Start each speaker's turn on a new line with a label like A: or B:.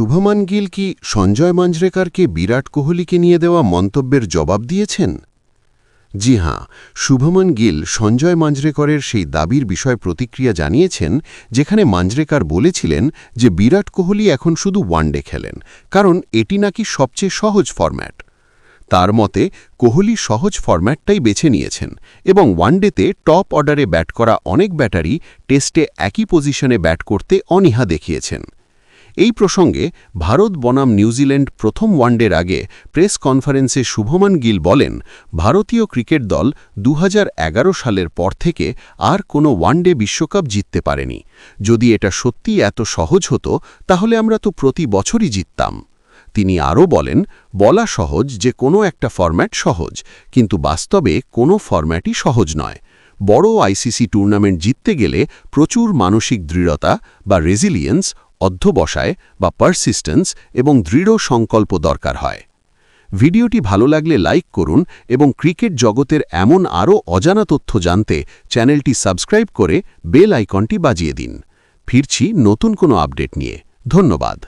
A: শুভমান গিল কি সঞ্জয় মাঞ্জরেকারকে বিরাট কোহলিকে নিয়ে দেওয়া মন্তব্যের জবাব দিয়েছেন? জি হাঁ শুভমন গিল সঞ্জয় মাঞ্জরেকরের সেই দাবির বিষয়ে প্রতিক্রিয়া জানিয়েছেন, যেখানে মাঞ্জরেকার বলেছিলেন যে বিরাট কোহলি এখন শুধু ওয়ানডে খেলেন, কারণ এটি নাকি সবচেয়ে সহজ ফরম্যাট। তার মতে, কোহলি সহজ ফরম্যাটটাই বেছে নিয়েছেন এবং ওয়ানডেতে টপ অর্ডারে ব্যাট করা অনেক ব্যাটারি টেস্টে একই পজিশনে ব্যাট করতে অনীহা দেখিয়েছেন। এই প্রসঙ্গে ভারত বনাম নিউজিল্যান্ড প্রথম ওয়ানডের আগে প্রেস কনফারেন্সে শুভমান গিল বলেন, ভারতীয় ক্রিকেট দল দু হাজার এগারো সালের পর থেকে আর কোনো ওয়ানডে বিশ্বকাপ জিততে পারেনি। যদি এটা সত্যি এত সহজ হতো, তাহলে আমরা তো প্রতি বছরই জিততাম। তিনি আরও বলেন, বলা সহজ যে কোনো একটা ফরম্যাট সহজ, কিন্তু বাস্তবে কোনো ফরম্যাটই সহজ নয়। বড় আইসিসি টুর্নামেন্ট জিততে গেলে প্রচুর মানসিক দৃঢ়তা বা রেজিলিয়েন্স অধ্যবসায় বা পারসিস্টেন্স এবং দৃঢ় সংকল্প দরকার হয়। ভিডিওটি ভালো লাগলে লাইক করুন এবং ক্রিকেট জগতের এমন আরও অজানা তথ্য জানতে চ্যানেলটি সাবস্ক্রাইব করে বেল আইকনটি বাজিয়ে দিন। ফিরছি নতুন কোনো আপডেট নিয়ে। ধন্যবাদ।